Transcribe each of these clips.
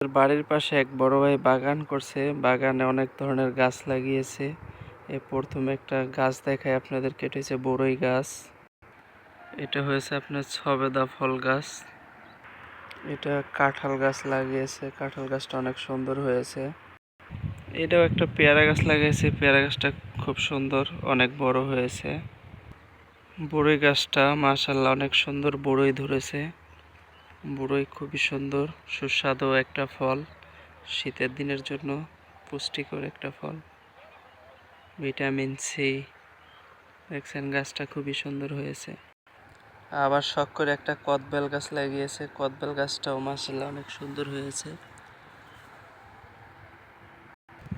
বাড়ির পাশে এক বড় ভাই বাগান করছে। বাগানে অনেক ধরনের গাছ লাগিয়েছে। এ প্রথমে একটা গাছ দেখায় আপনাদের কেটেছে বড়ই গাছ। এটা হয়েছে আপনার ছবেদা ফল গাছ। এটা কাঁঠাল গাছ লাগিয়েছে। কাঁঠাল গাছটা অনেক সুন্দর হয়েছে। এটাও একটা পেয়ারা গাছ লাগিয়েছে। পেয়ারা গাছটা খুব সুন্দর, অনেক বড় হয়েছে। বড়ই গাছটা মাশাল্লাহ অনেক সুন্দর বড়ই ধরেছে। বড়ই খুবই সুন্দর, সুস্বাদু একটা ফল। শীতের দিনের জন্য পুষ্টিকর একটা ফল। ভিটামিন সি দেখছেন, গাছটা খুবই সুন্দর হয়েছে। আবার শখ করে একটা কদবেল গাছ লাগিয়েছে। কদবেল গাছটাও মাসাল্লাহ অনেক সুন্দর হয়েছে।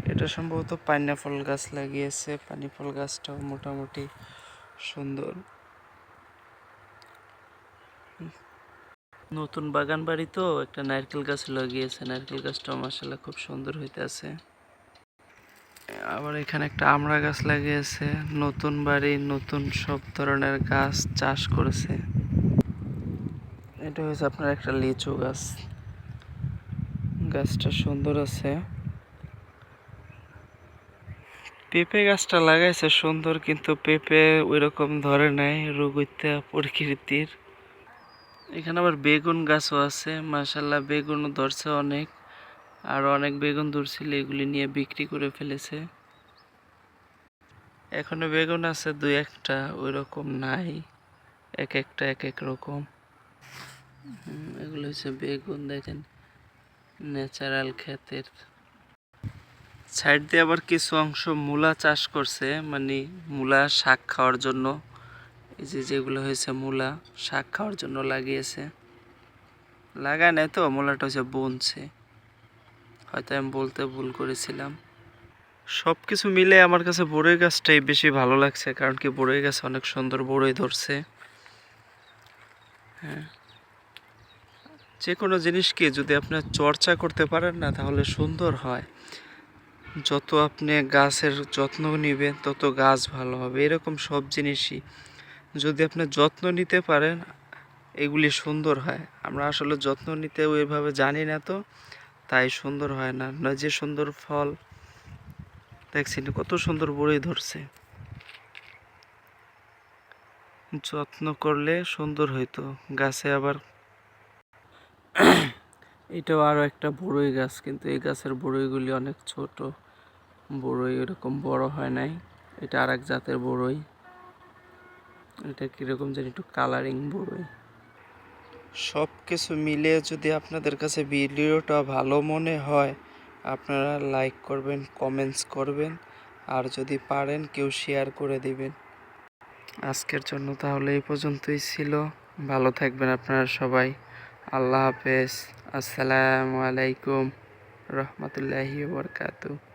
এটা সম্ভবত পাইনাপল গাছ লাগিয়েছে। পানিফল গাছটাও মোটামুটি সুন্দর। নতুন বাগান বাড়ি তো, একটা নারকেল গাছ লাগিয়েছে, নারকেল গাছটাও মাসাল্লাহ খুব সুন্দর হইতে আছে আবার এখানে একটা আমড়া গাছ লাগিয়েছে, নতুন বাড়ি, নতুন সব ধরনের গাছ চাষ করেছে। এটা হচ্ছে আপনার একটা লিচু গাছ। গাছটা সুন্দর আছে। পেঁপে গাছটা লাগাইছে সুন্দর, কিন্তু পেঁপে ওই রকম ধরে নাই রোগিত্যা প্রকৃতির। এখানে আবার বেগুন গাছও আছে মাসাল্লাহ বেগুনও ধরছে অনেক। আর অনেক বেগুন ধরছিল, এগুলি নিয়ে বিক্রি করে ফেলেছে। এখনও বেগুন আছে দু একটা ওই রকম নাই। এক একটা, এক এক রকম। এগুলো হচ্ছে বেগুন, দেখেন। ন্যাচারাল ক্ষেতের। সাইড দিয়ে আবার কিছু অংশ মূলা চাষ করছে মানে মূলা শাক খাওয়ার জন্য। এই যে যেগুলো হয়েছে মূলা, শাক খাওয়ার জন্য লাগিয়েছে। লাগায় নাই তো, মূলাটা হচ্ছে বনছে। হয়তো আমি বলতে ভুল করেছিলাম। সব কিছু মিলে আমার কাছে বড়ই গাছটাই বেশি ভালো লাগছে, কারণ কি বড়ই গাছ অনেক সুন্দর বড়ই ধরছে। হ্যাঁ। যে কোনো জিনিসকে যদি আপনি চর্চা করতে পারেন না, তাহলে সুন্দর হয়। যত আপনি গাছের যত্ন নেবেন, তত গাছ ভালো হবে। এরকম সব জিনিসই যদি আপনি যত্ন নিতে পারেন, এগুলি সুন্দর হয়। আমরা আসলে যত্ন নিতে ওইভাবে জানি না তো, তাই সুন্দর হয় না। না যে সুন্দর ফল, দেখছেন কত সুন্দর বড়ই ধরছে। যত্ন করলে সুন্দর হইতো। গাছে আবার এটাও আরও একটা বড়ই গাছ, কিন্তু এই গাছের বড়ইগুলি অনেক ছোট। বড়ই এরকম বড় হয় নাই। এটা আর এক জাতের বড়ই। এটা কীরকম জানি একটু কালারিং বড়ই সব কিছু মিলিয়ে যদি আপনাদের কাছে ভিডিওটা ভালো মনে হয় আপনারা লাইক করবেন কমেন্টস করবেন আর যদি পারেন কেউ শেয়ার করে দিবেন। আজকের জন্য তাহলে এই পর্যন্তই ছিল। ভালো থাকবেন আপনারা সবাই। আল্লাহ হাফেজ। আসসালামু আলাইকুম। রহমতুল্লাহি বরকাতু